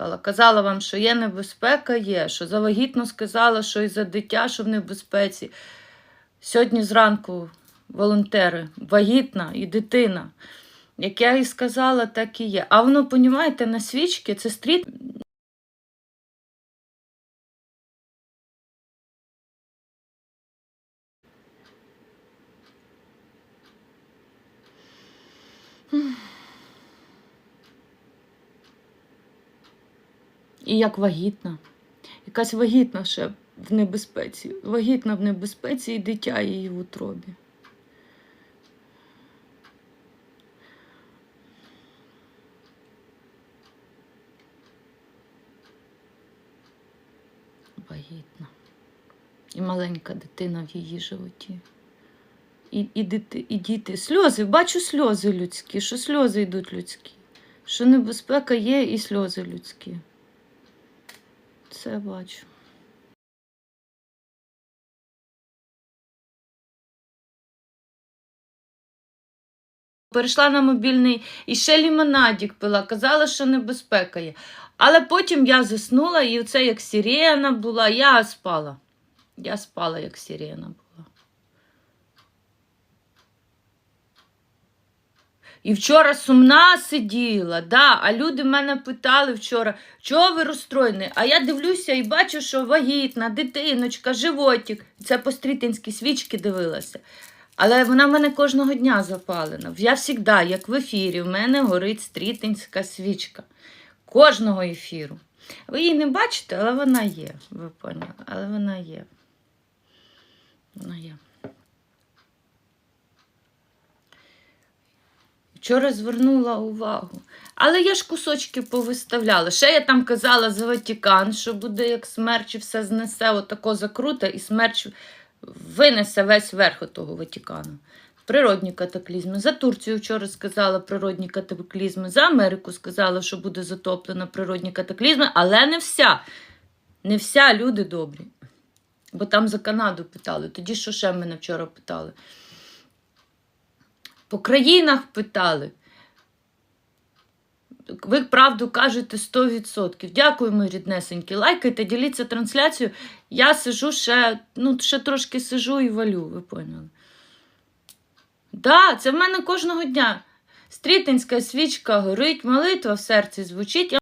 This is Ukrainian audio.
плакала. Казала вам, що є небезпека, є, що завагітно сказала, що і за дитя, що в небезпеці. Сьогодні зранку волонтери, вагітна і дитина. Як я і сказала, так і є. А воно, понімаєте, на свічки це стріт. І як вагітна. Якась вагітна ще в небезпеці. Вагітна в небезпеці і дитя її в утробі. Вагітна. І маленька дитина в її животі. І, і, дити, і діти. Сльози, бачу сльози людські, що сльози йдуть людські. Що небезпека є і сльози людські. Це бачу. Перейшла на мобільний і ще лімонадік пила, казала, що небезпека є. Але потім я заснула, і це як сирена була, я спала. Я спала, як сирена була. І вчора сумна сиділа, да, а люди мене питали вчора, чого ви розстроєні? А я дивлюся і бачу, що вагітна, дитиночка, животик. Це по стрітинській свічки дивилася. Але вона в мене кожного дня запалена. Я завжди, як в ефірі, в мене горить стрітинська свічка. Кожного ефіру. Ви її не бачите, але вона є. Ви поняли? Але вона є. Вона є. Вчора звернула увагу. Але я ж кусочки повиставляла. Ще я там казала за Ватікан, що буде як смерч і все знесе, отако закрута, і смерч винесе весь верх того Ватікану. Природні катаклізми. За Турцію вчора сказала природні катаклізми. За Америку сказала, що буде затоплено природні катаклізми, але не вся. Не вся люди добрі. Бо там за Канаду питали. Тоді що ще мене вчора питали? По країнах питали. Ви правду кажете 100%. Дякую, мої ріднесенькі. Лайкайте, діліться трансляцією. Я сижу ще, ну, ще трошки сижу і валю, ви поняли. Да, це в мене кожного дня. Стрітинська свічка горить, молитва в серці звучить.